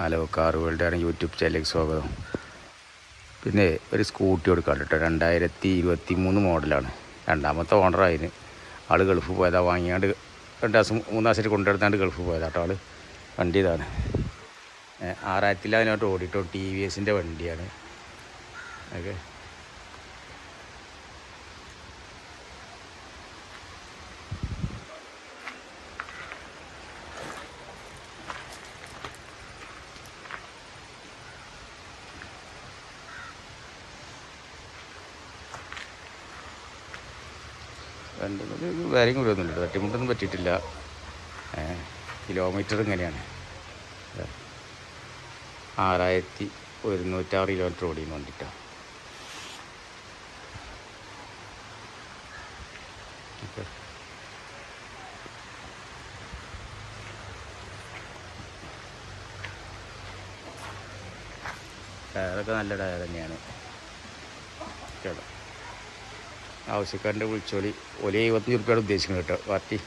Hello car ആണ് YouTube ചാനലിലേക്ക് സ്വാഗതം. പിന്നെ ഒരു സ്കൂട്ടി കൊടുക്കാം കേട്ടോ. രണ്ടായിരത്തി ഇരുപത്തി മൂന്ന് മോഡലാണ്. രണ്ടാമത്തെ ഓണറായിരുന്നു ആൾ ഗൾഫ് പോയതാണ് വാങ്ങിയാണ്ട് രണ്ട് ദിവസം മൂന്ന് ദിവസമായിട്ട് കൊണ്ടുവരുന്നാണ്ട് ഗൾഫ് പോയതാ കേട്ടോ ആൾ വണ്ടി ഇതാണ് ആറായിരത്തിൽ അതിനോട്ട് ഓടിട്ടോ ടി വി എസിന്റെ വണ്ടിയാണ്. ഓക്കെ. രണ്ട് വേറെയും കൂടി ഒന്നുമില്ല. തട്ടിമുട്ടൊന്നും പറ്റിയിട്ടില്ല. കിലോമീറ്റർ ഇങ്ങനെയാണ്. ആറായിരത്തി ഒരുന്നൂറ്റാറ് കിലോമീറ്റർ ഓടിയെന്ന് വേണ്ടിയിട്ടാണ് ടയറൊക്കെ നല്ല ടയർ തന്നെയാണ്. കേട്ടോ ആവശ്യക്കാരന്റെ വിളിച്ചോലി. ഒലേ എഴുപത്തഞ്ച് റുപ്യാണ് ഉദ്ദേശിക്കുന്നത് കേട്ടോ. പാർട്ടി